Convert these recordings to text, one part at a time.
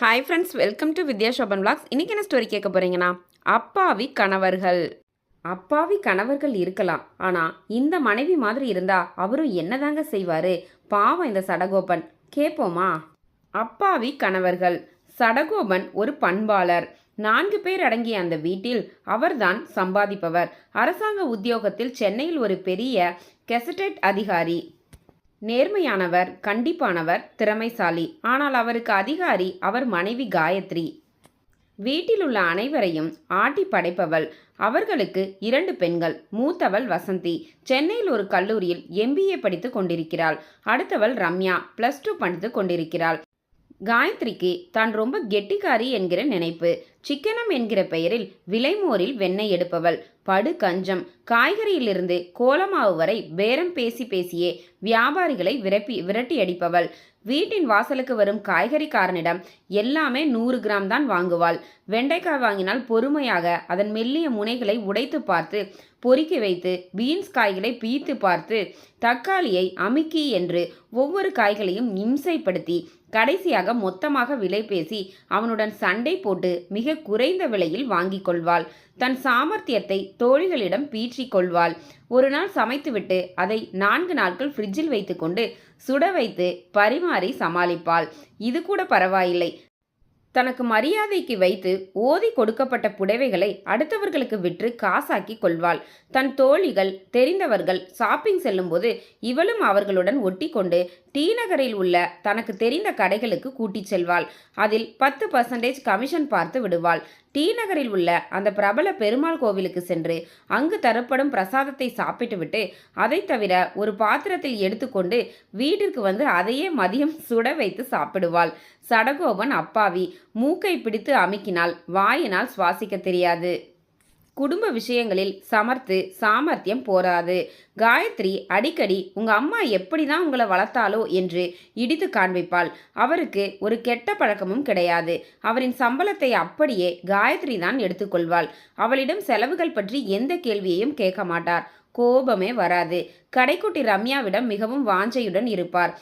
Hi friends welcome to Vidya Shoban blogs இன்றைக்கி என்ன story கேட்க போகிறீங்கன்னா அப்பாவி கணவர்கள். அப்பாவி கணவர்கள் இருக்கலாம். ஆனால் இந்த மனைவி மாதிரி இருந்தால் அவரும் என்னதாங்க செய்வார்? பாவம் இந்த சடகோபன். கேட்போமா அப்பாவி கணவர்கள். சடகோபன் ஒரு பண்பாளர். நான்கு பேர் அடங்கிய அந்த வீட்டில் அவர்தான் சம்பாதிப்பவர். அரசாங்க உத்தியோகத்தில் சென்னையில் ஒரு பெரிய கெசட்டட் அதிகாரி. நேர்மையானவர் கண்டிப்பானவர் திறமைசாலி. ஆனால் அவருக்கு அதிகாரி அவர் மனைவி காயத்ரி. வீட்டில் உள்ள அனைவரையும் ஆட்டி படைப்பவள். அவர்களுக்கு இரண்டு பெண்கள் மூத்தவள் வசந்தி. சென்னையில் ஒரு கல்லூரியில் எம்பிஏ படித்து கொண்டிருக்கிறாள். அடுத்தவள் ரம்யா ப்ளஸ் டூ படித்து கொண்டிருக்கிறாள். காயத்ரிக்கு தான் ரொம்ப கெட்டிக்காரி என்கிற நினைப்பு. சிக்கனம் என்கிற பெயரில் விலைமோரில் வெண்ணெய் எடுப்பவள். படு கஞ்சம். காய்கறியிலிருந்து கோலமாவு வரை பேரம் பேசி பேசியே வியாபாரிகளை விரப்பி விரட்டி அடிப்பவள் வீட்டின் வாசலுக்கு வரும் காய்கறிக்காரனிடம் எல்லாமே நூறு கிராம் தான் வாங்குவாள். வெண்டைக்காய் வாங்கினால் பொறுமையாக அதன் மெல்லிய முனைகளை உடைத்து பார்த்து பொறுக்கி வைத்து பீன்ஸ் காய்களை பீத்து பார்த்து தக்காளியை அமுக்கி என்று ஒவ்வொரு காய்களையும் இம்சைப்படுத்தி கடைசியாக மொத்தமாக விலை பேசி அவனுடன் சண்டை போட்டு மிக குறைந்த விலையில் வாங்கிக் கொள்வாள். தன் சாமர்த்தியத்தை தோழிகளிடம் பீற்றிக் கொள்வாள். ஒரு நாள் சமைத்துவிட்டு அதை நான்கு நாட்கள் ஃப்ரிட்ஜில் வைத்துக்கொண்டு சுட வைத்து பரிமாறி சமாளிப்பாள். இது கூட பரவாயில்லை. தனக்கு மரியாதைக்கு வைத்து ஓதி கொடுக்கப்பட்ட புடவைகளை அடுத்தவர்களுக்கு விற்று காசாக்கி கொள்வாள். தன் தோழிகள் தெரிந்தவர்கள் ஷாப்பிங் செல்லும்போது இவளும் அவர்களுடன் ஒட்டி கொண்டு டிநகரில் உள்ள தனக்கு தெரிந்த கடைகளுக்கு கூட்டிச் செல்வாள். அதில் பத்து பர்சன்டேஜ் கமிஷன் பார்த்து விடுவாள். டி நகரில் உள்ள அந்த பிரபல பெருமாள் கோவிலுக்கு சென்று அங்கு தரப்படும் பிரசாதத்தை சாப்பிட்டுவிட்டு அதை தவிர ஒரு பாத்திரத்தில் எடுத்துக்கொண்டு வீட்டிற்கு வந்து அதையே மதியம் சுட வைத்து சாப்பிடுவாள். சடகோபன் அப்பாவி மூக்கை பிடித்து அமுக்கினால் வாயினால் சுவாசிக்க தெரியாது. குடும்ப விஷயங்களில் சமர்த்து சாமர்த்தியம் போராது. காயத்ரி அடிக்கடி உங்க அம்மா எப்படி தான் உங்களை வளர்த்தாலோ என்று இடித்து காண்பிப்பாள். அவருக்கு ஒரு கெட்ட பழக்கமும் கிடையாது. அவரின் சம்பளத்தை அப்படியே காயத்ரி தான் எடுத்துக்கொள்வாள் அவளிடம் செலவுகள் பற்றி எந்த கேள்வியையும் கேட்க மாட்டார். கோபமே வராது. கடைக்குட்டி ரம்யாவிடம் மிகவும் வாஞ்சையுடன் இருப்பார்.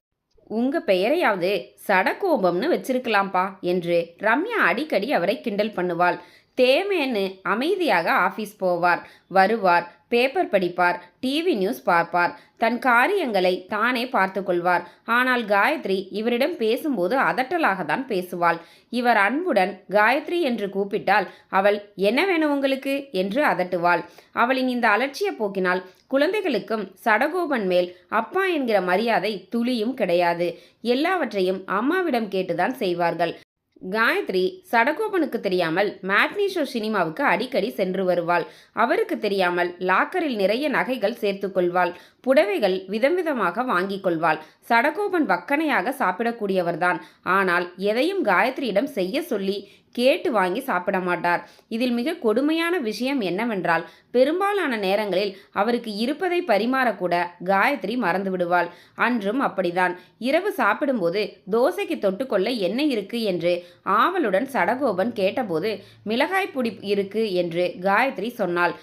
உங்க பெயரையாவது சடகோபம்னு வச்சிருக்கலாம்ப்பா என்று ரம்யா அடிக்கடி அவரை கிண்டல் பண்ணுவாள். தேமேன்னு அமைதியாக ஆஃபீஸ் போவார். வருவார் பேப்பர் படிப்பார் டிவி நியூஸ் பார்ப்பார். தன் காரியங்களை தானே பார்த்து கொள்வார். ஆனால் காயத்ரி இவரிடம் பேசும்போது அதட்டலாக தான் பேசுவாள். இவர் அன்புடன் காயத்ரி என்று கூப்பிட்டால் அவள் என்ன வேணும் உங்களுக்கு? என்று அதட்டுவாள். அவளின் இந்த அலட்சிய போக்கினால் குழந்தைகளுக்கும் சடகோபன் மேல் அப்பா என்கிற மரியாதை துளியும் கிடையாது. எல்லாவற்றையும் அம்மாவிடம் கேட்டுதான் செய்வார்கள். காயத்ரி சடகோபனுக்கு தெரியாமல் மேட்னி ஷோ சினிமாவுக்கு அடிக்கடி சென்று வருவாள். அவருக்கு தெரியாமல் லாக்கரில் நிறைய நகைகள் சேர்த்து கொள்வாள். புடவைகள் விதம் விதமாக வாங்கிக் கொள்வாள். சடகோபன் வக்கனையாக சாப்பிடக்கூடியவர்தான். ஆனால் எதையும் காயத்ரியிடம் செய்ய சொல்லி கேட்டு வாங்கி சாப்பிட மாட்டார். இதில் மிக கொடுமையான விஷயம் என்னவென்றால் பெரும்பாலான நேரங்களில் அவருக்கு இருப்பதை பரிமாறக்கூட காயத்ரி மறந்து விடுவாள். அன்றும் அப்படிதான் இரவு சாப்பிடும்போது தோசைக்கு தொட்டுக்கொள்ள என்ன இருக்கு என்று ஆவலுடன் சடகோபன் கேட்டபோது மிளகாய் பொடி இருக்கு என்று காயத்ரி சொன்னாள்.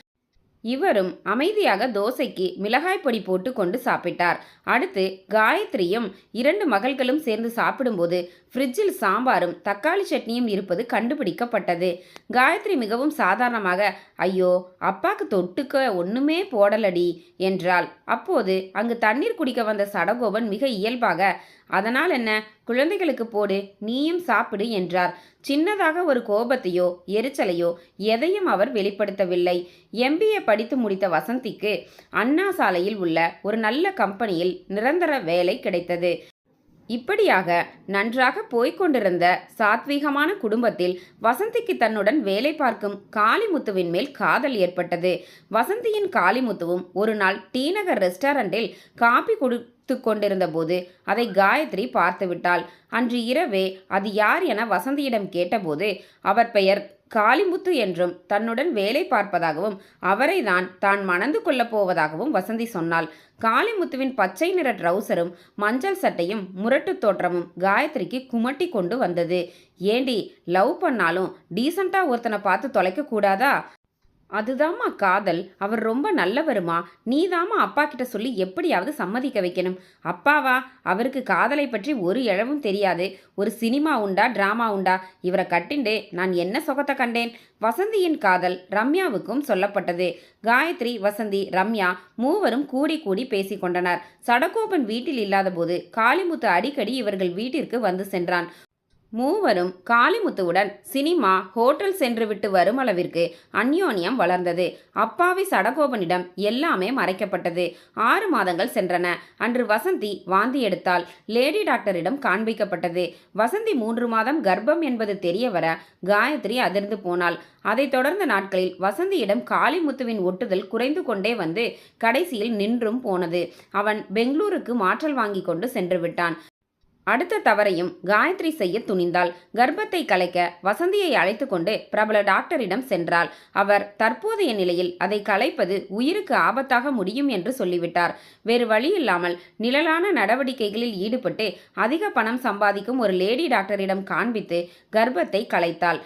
இவரும் அமைதியாக தோசைக்கு மிளகாய் பொடி போட்டு கொண்டு சாப்பிட்டார். அடுத்து காயத்ரியும் இரண்டு மகள்களும் சேர்ந்து சாப்பிடும்போது ஃப்ரிட்ஜில் சாம்பாரும் தக்காளி சட்னியும் இருப்பது கண்டுபிடிக்கப்பட்டது. காயத்ரி மிகவும் சாதாரணமாக ஐயோ அப்பாக்கு தொட்டுக்க ஒன்றுமே போடலடி என்றாள். அப்போது அங்கு தண்ணீர் குடிக்க வந்த சடகோபன் மிக இயல்பாக அதனால் என்ன? குழந்தைகளுக்கு போடு நீயும் சாப்பிடு என்றார். சின்னதாக ஒரு கோபத்தையோ எரிச்சலையோ எதையும் அவர் வெளிப்படுத்தவில்லை. எம்பிஏ படித்து முடித்த வசந்திக்கு அண்ணா சாலையில் உள்ள ஒரு நல்ல கம்பெனியில் நிரந்தர வேலை கிடைத்தது. இப்படியாக நன்றாக போய்க்கொண்டிருந்த சாத்வீகமான குடும்பத்தில் வசந்திக்கு தன்னுடன் வேலை பார்க்கும் காளிமுத்துவின் மேல் காதல் ஏற்பட்டது. வசந்தியின் காளிமுத்துவும் ஒரு நாள் டீநகர் ரெஸ்டாரண்டில் காபி குடு கொண்டிருந்த போது அதை காயத்ரி பார்த்துவிட்டாள். அன்று இரவே அது யார் என வசந்தியிடம் கேட்டபோது அவர் பெயர் காளிமுத்து என்றும் தன்னுடன் வேலை பார்ப்பதாகவும் அவரை தான் தான் மணந்து கொள்ளப் போவதாகவும் வசந்தி சொன்னாள். காளிமுத்துவின் பச்சை நிற ட்ரௌசரும் மஞ்சள் சட்டையும் முரட்டு தோற்றமும் காயத்ரிக்கு குமட்டி கொண்டு வந்தது. ஏண்டி லவ் பண்ணாலும் டீசண்டாக ஒருத்தனை பார்த்து தொலைக்க கூடாதா? அதுதாம்மா காதல். அவர் ரொம்ப நல்லவருமா? நீதாம்மா அப்பா கிட்ட சொல்லி எப்படியாவது சம்மதிக்க வைக்கணும். அப்பாவா? அவருக்கு காதலை பற்றி ஒரு இழவும் தெரியாது. ஒரு சினிமா உண்டா? டிராமா உண்டா? இவரை கட்டிண்டு நான் என்ன சொகத்தை கண்டேன்? வசந்தியின் காதல் ரம்யாவுக்கும் சொல்லப்பட்டது. காயத்ரி வசந்தி ரம்யா மூவரும் கூடி கூடி பேசிக்கொண்டனர் சடகோபன் வீட்டில் இல்லாதபோது காளிமுத்து அடிக்கடி இவர்கள் வீட்டிற்கு வந்து சென்றான். மூவரும் காளிமுத்துவுடன் சினிமா ஹோட்டல் சென்று விட்டு வரும் அளவிற்கு அந்யோன்யம் வளர்ந்தது. அப்பாவி சடகோபனிடம் எல்லாமே மறைக்கப்பட்டது. ஆறு மாதங்கள் சென்றன. அன்று வசந்தி வாந்தி எடுத்தால் லேடி டாக்டரிடம் காண்பிக்கப்பட்டது. வசந்தி மூன்று மாதம் கர்ப்பம் என்பது தெரிய வர காயத்ரி அதிர்ந்து போனாள். அதைத் தொடர்ந்த நாட்களில் வசந்தியிடம் காளிமுத்துவின் ஒட்டுதல் குறைந்து கொண்டே வந்து கடைசியில் நின்றும் போனது. அவன் பெங்களூருக்கு மாற்றல் வாங்கி கொண்டு சென்று விட்டான். அடுத்த தவறையும் காயத்ரி செய்ய துணிந்தாள். கர்ப்பத்தை கலைக்க வசந்தியை அழைத்து கொண்டு பிரபல டாக்டரிடம் சென்றாள். அவர் தற்போதைய நிலையில் அதை கலைப்பது உயிருக்கு ஆபத்தாக முடியும் என்று சொல்லிவிட்டார். வேறு வழியில்லாமல் நிழலான நடவடிக்கைகளில் ஈடுபட்டு அதிக பணம் சம்பாதிக்கும் ஒரு லேடி டாக்டரிடம் காண்பித்து கர்ப்பத்தை கலைத்தாள்.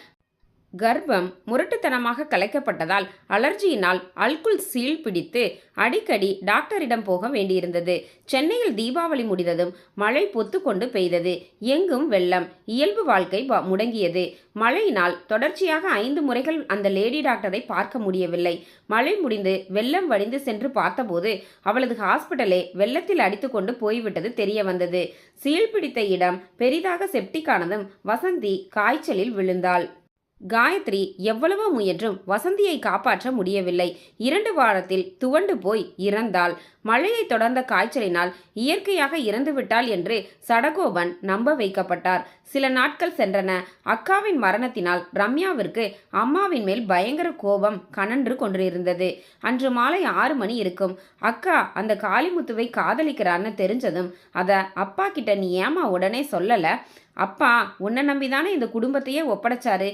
கர்ப்பம் முரட்டுத்தனமாக கலைக்கப்பட்டதால் அலர்ஜியினால் அல்குல் சீல் பிடித்து அடிக்கடி டாக்டரிடம் போக வேண்டியிருந்தது. சென்னையில் தீபாவளி முடிந்ததும் மழை பொத்து கொண்டு பெய்தது. எங்கும் வெள்ளம். இயல்பு வாழ்க்கை முடங்கியது. மழையினால் தொடர்ச்சியாக ஐந்து முறைகள் அந்த லேடி டாக்டரை பார்க்க முடியவில்லை. மழை முடிந்து வெள்ளம் வடிந்து சென்று பார்த்தபோது அவளது ஹாஸ்பிட்டலே வெள்ளத்தில் அடித்துக்கொண்டு போய்விட்டது தெரிய வந்தது. சீல் பிடித்த இடம் பெரிதாக செப்டிக்கானதும் வசந்தி காய்ச்சலில் விழுந்தாள். காயத்ரி எவ்வளவோ முயன்றும் வசந்தியை காப்பாற்ற முடியவில்லை. இரண்டு வாரத்தில் துவண்டு போய் இறந்தாள். மழையை தொடர்ந்த காய்ச்சலினால் இயற்கையாக இறந்துவிட்டாள் என்று சடகோபன் நம்ப வைக்கப்பட்டார். சில நாட்கள் சென்றன. அக்காவின் மரணத்தினால் ரம்யாவிற்கு அம்மாவின் மேல் பயங்கர கோபம் கனன்று கொண்டிருந்தது. அன்று மாலை ஆறு மணி இருக்கும். அக்கா அந்த காளிமுத்துவை காதலிக்கிறான்னு தெரிஞ்சதும் அதை அப்பா கிட்ட நீ ஏமா உடனே சொல்லலை? அப்பா உன்னை நம்பிதானே இந்த குடும்பத்தையே ஒப்படைச்சாரு?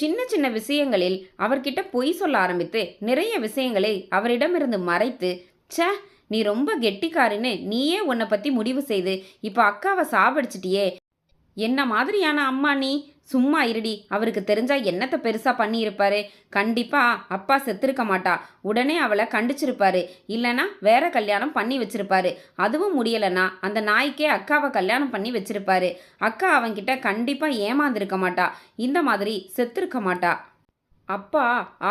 சின்ன சின்ன விஷயங்களில் அவர்கிட்ட பொய் சொல்ல ஆரம்பித்து நிறைய விஷயங்களை அவரிடமிருந்து மறைத்து ச நீ ரொம்ப கெட்டிக்காரின்னு நீயே உன்னை பற்றி முடிவு செய்து இப்போ அக்காவை சாவடிச்சிட்டியே. என்ன மாதிரியான அம்மா நீ? சும்மா இருடி. அவருக்கு தெரிஞ்சா என்னத்தை பெருசா பண்ணியிருப்பாரு? கண்டிப்பா அப்பா செத்திருக்க மாட்டா. உடனே அவளை கண்டிச்சிருப்பாரு. இல்லனா வேற கல்யாணம் பண்ணி வச்சிருப்பாரு. அதுவும் முடியலனா அந்த நாய்க்கே அக்காவை கல்யாணம் பண்ணி வச்சிருப்பாரு. அக்கா அவன்கிட்ட கண்டிப்பா ஏமாந்திருக்க மாட்டா. இந்த மாதிரி செத்திருக்க மாட்டா. அப்பா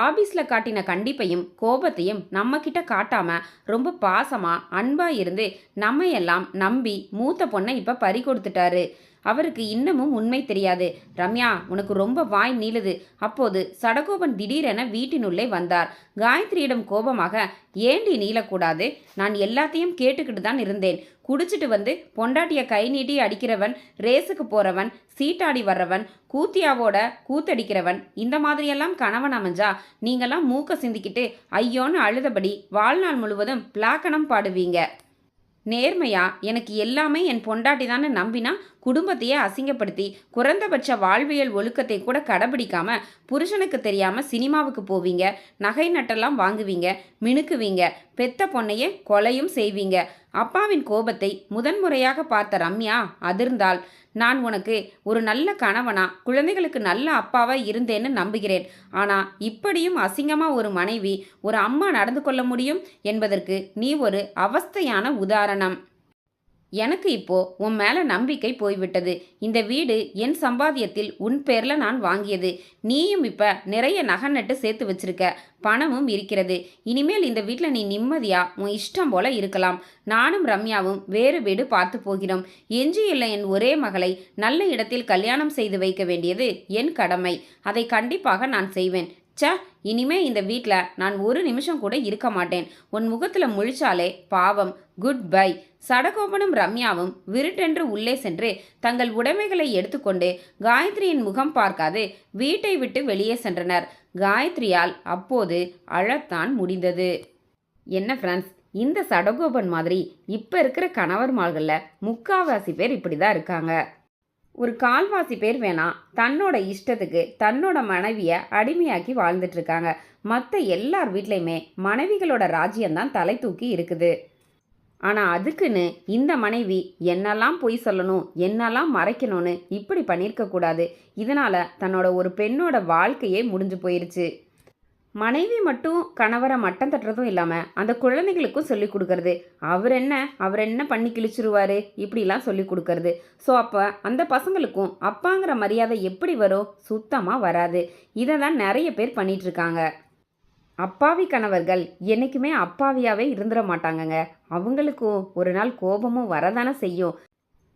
ஆபீஸ்ல காட்டின கண்டிப்பையும் கோபத்தையும் நம்ம கிட்ட காட்டாம ரொம்ப பாசமா அன்பா இருந்து நம்ம எல்லாம் நம்பி மூத்த பொண்ணை இப்ப பறி கொடுத்துட்டாரு. அவருக்கு இன்னமும் உண்மை தெரியாது. ரம்யா உனக்கு ரொம்ப வாய் நீளுது. அப்போது சடகோபன் திடீரென வீட்டினுள்ளே வந்தார். காயத்ரியிடம் கோபமாக ஏண்டி நீளக்கூடாது நான் எல்லாத்தையும் கேட்டுக்கிட்டு தான் இருந்தேன். குடிச்சிட்டு வந்து பொண்டாட்டிய கை நீட்டி அடிக்கிறவன் ரேஸுக்கு போறவன் சீட்டாடி வர்றவன் கூத்தியாவோட கூத்தடிக்கிறவன் இந்த மாதிரியெல்லாம் கணவன் அமைஞ்சா நீங்கெல்லாம் மூக்க சிந்திக்கிட்டு ஐயோன்னு அழுதபடி வாழ்நாள் முழுவதும் பிளாக்கணம் பாடுவீங்க. நேர்மையா? எனக்கு எல்லாமே என் பொண்டாட்டி தானே நம்பினா குடும்பத்தையே அசிங்கப்படுத்தி குறைந்தபட்ச வாழ்வியல் ஒழுக்கத்தை கூட கடைபிடிக்காம புருஷனுக்கு தெரியாம சினிமாவுக்கு போவீங்க நகை நட்டெல்லாம் வாங்குவீங்க மினுக்குவீங்க பெத்த பொண்ணையே கொலையும் செய்வீங்க. அப்பாவின் கோபத்தை முதன்முறையாக பார்த்த ரம்யா அதிர்ந்தாள். நான் உனக்கு ஒரு நல்ல கணவனா குழந்தைகளுக்கு நல்ல அப்பாவாக இருந்தேன்னு நம்புகிறேன். ஆனால் இப்படியும் அசிங்கமாக ஒரு மனைவி ஒரு அம்மா நடந்து கொள்ள முடியும் என்பதற்கு நீ ஒரு அவஸ்தையான உதாரணம். எனக்கு இப்போ உன் மேல நம்பிக்கை போய்விட்டது. இந்த வீடு என் சம்பாத்தியத்தில் உன் பேர்ல நான் வாங்கியது. நீயும் இப்ப நிறைய நகை நட்டு சேர்த்து வச்சிருக்க. பணமும் இருக்கிறது. இனிமேல் இந்த வீட்டில் நீ நிம்மதியா உன் இஷ்டம் போல இருக்கலாம். நானும் ரம்யாவும் வேறு வீடு பார்த்து போகிறோம். எஞ்சியுள்ள என் ஒரே மகளை நல்ல இடத்தில் கல்யாணம் செய்து வைக்க வேண்டியது என் கடமை. அதை கண்டிப்பாக நான் செய்வேன். ச்ச இனிமே இந்த வீட்டில் நான் ஒரு நிமிஷம் கூட இருக்க மாட்டேன். உன் முகத்தில் முழிச்சாலே பாவம். Good bye. சடகோபனும் ரம்யாவும் விருட்டென்று உள்ளே சென்று தங்கள் உடைமைகளை எடுத்துக்கொண்டு காயத்ரியின் முகம் பார்க்காது வீட்டை விட்டு வெளியே சென்றனர். காயத்ரியால் அப்போது அழத்தான் முடிந்தது. என்ன ஃப்ரெண்ட்ஸ் இந்த சடகோபன் மாதிரி இப்போ இருக்கிற கணவர்மார்களில் முக்காவாசி பேர் இப்படி தான் இருக்காங்க. ஒரு கால்வாசி பேர் வேணா தன்னோட இஷ்டத்துக்கு தன்னோட மனைவியை அடிமையாக்கி வாழ்ந்துட்டு இருக்காங்க. மற்ற எல்லார் வீட்லேயுமே மனைவிகளோட ராஜ்யம்தான் தலை தூக்கி இருக்குது. ஆனால் அதுக்குன்னு இந்த மனைவி என்னெல்லாம் பொய் சொல்லணும் என்னெல்லாம் மறைக்கணும்னு இப்படி பண்ணியிருக்க கூடாது. இதனால தன்னோட ஒரு பெண்ணோட வாழ்க்கையே முடிஞ்சு போயிருச்சு. மனைவி மட்டும் கணவரை மட்டம் தட்டுறதும் இல்லாமல் அந்த குழந்தைகளுக்கும் சொல்லி கொடுக்கறது. அவர் என்ன அவர் என்ன பண்ணி கிழிச்சிருவாரு? இப்படிலாம் சொல்லி கொடுக்கறது. ஸோ அப்போ அந்த பசங்களுக்கும் அப்பாங்கிற மரியாதை எப்படி வரும்? சுத்தமாக வராது. இதை தான் நிறைய பேர் பண்ணிகிட்ருக்காங்க அப்பாவி கணவர்கள் என்றைக்குமே அப்பாவியாகவே இருந்துட மாட்டாங்கங்க. அவங்களுக்கும் ஒரு நாள் கோபமும் வரதானே செய்யும்.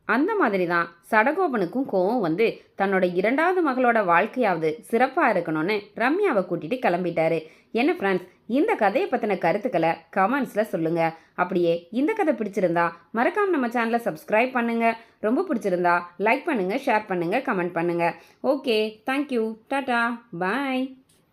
அந்த மாதிரி தான் சடகோபனுக்கும் கோவம் வந்து தன்னோட இரண்டாவது மகளோட வாழ்க்கையாவது சிறப்பாக இருக்கணும்னு ரம்யாவை கூட்டிட்டு கிளம்பிட்டாரு. என்ன ஃப்ரெண்ட்ஸ் இந்த கதையை பற்றின கருத்துக்களை கமெண்ட்ஸில் சொல்லுங்கள் அப்படியே இந்த கதை பிடிச்சிருந்தா மறக்காம நம்ம சேனலை சப்ஸ்கிரைப் பண்ணுங்கள் ரொம்ப பிடிச்சிருந்தா லைக் பண்ணுங்கள் ஷேர் பண்ணுங்கள் கமெண்ட் பண்ணுங்கள் ஓகே தேங்க்யூ டாட்டா பாய்